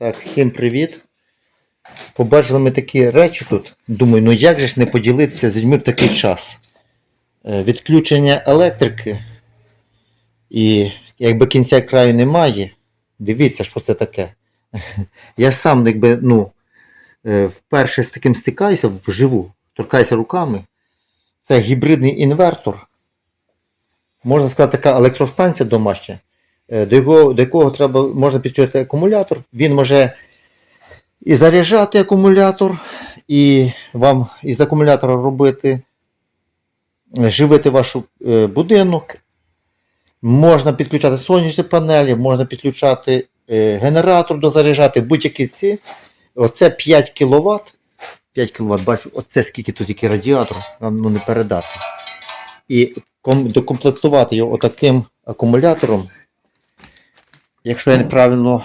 Так, всім привіт. Побачили ми такі речі тут. Думаю, ну як же ж не поділитися з людьми в такий час? Е, Відключення електрики. І якби кінця краю немає, дивіться, що це таке. Я сам якби, ну, е, вперше з таким стикаюся вживу, торкаюся руками. Це гібридний інвертор. Можна сказати, така електростанція домашня до якого, до якого треба, можна підключити акумулятор. Він може і заряджати акумулятор, і вам із акумулятора робити, е, живити ваш е, будинок. Можна підключати сонячні панелі, можна підключати е, генератор дозаряджати, будь-які ці. Оце 5 кВт. 5 кВт, бачу, оце скільки тут який радіатор, вам ну, не передати. І ком- докомплектувати його отаким акумулятором якщо я неправильно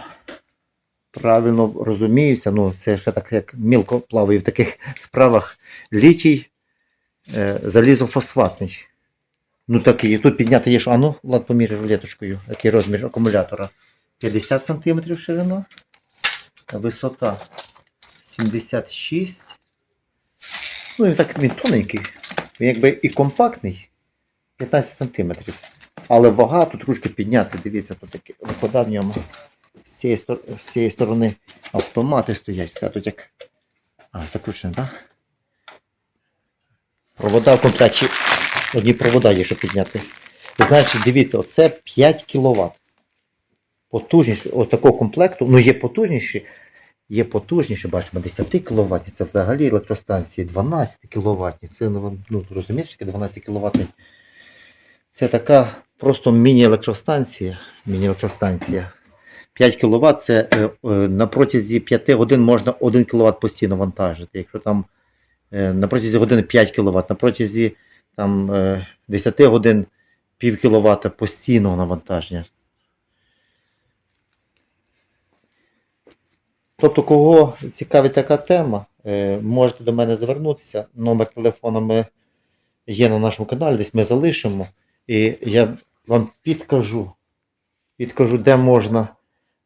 правильно розуміюся, ну це ще так як мілко плаваю в таких справах, літій е, залізофосфатний. Ну такий, тут підняти є, що, а ну, Влад поміряй рулеточкою, який розмір акумулятора. 50 см ширина, висота 76. Ну і так він тоненький, він якби і компактний, 15 см. Але вага тут ручки підняти, дивіться, тут таке вихода в ньому. З цієї, з цієї сторони автомати стоять, все тут як. А, закручено, так? Да? Провода в комплекті. Одні провода є, щоб підняти. Значить, дивіться, оце 5 кВт. Потужність от такого комплекту, ну є потужніші, є потужніші, бачимо, 10 кВт, це взагалі електростанції 12 кВт. Це ну, розумієш, таке 12 кВт. Це така просто міні-електростанція. Міні-електростанція. 5 кВт це е, е, на протязі 5 годин можна 1 кВт постійно вантажити. Якщо там е, на протязі години 5 кВт, на протязі там, е, 10 годин пів кВт постійного навантаження. Тобто, кого цікавить така тема, можете до мене звернутися. Номер телефону ми є на нашому каналі, десь ми залишимо. І я вам підкажу, підкажу, де можна,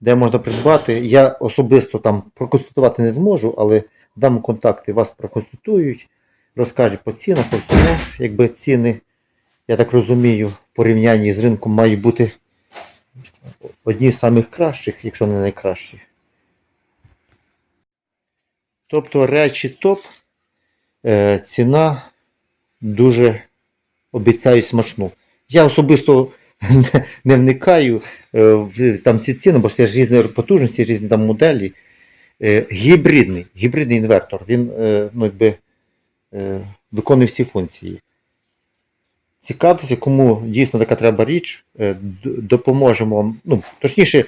де можна придбати. Я особисто там проконсультувати не зможу, але дам контакти, вас проконсультують, розкажуть по цінах, по всьому. Якби ціни, я так розумію, в порівнянні з ринком мають бути одні з самих кращих, якщо не найкращі. Тобто речі топ, е, ціна дуже обіцяю смачну. Я особисто не, не вникаю е, в там ці ціни, бо це ж різні потужності, різні там моделі. Е, гібридний, гібридний інвертор, він е, ну, якби, виконує всі функції. Цікавтеся, кому дійсно така треба річ, допоможемо вам, ну, точніше,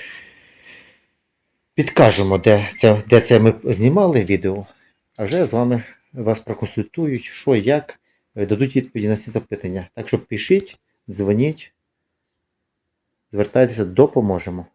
підкажемо, де це, де це ми знімали відео, а вже з вами вас проконсультують, що, як, дадуть відповіді на всі запитання. Так що пишіть, дзвоніть, звертайтеся, допоможемо.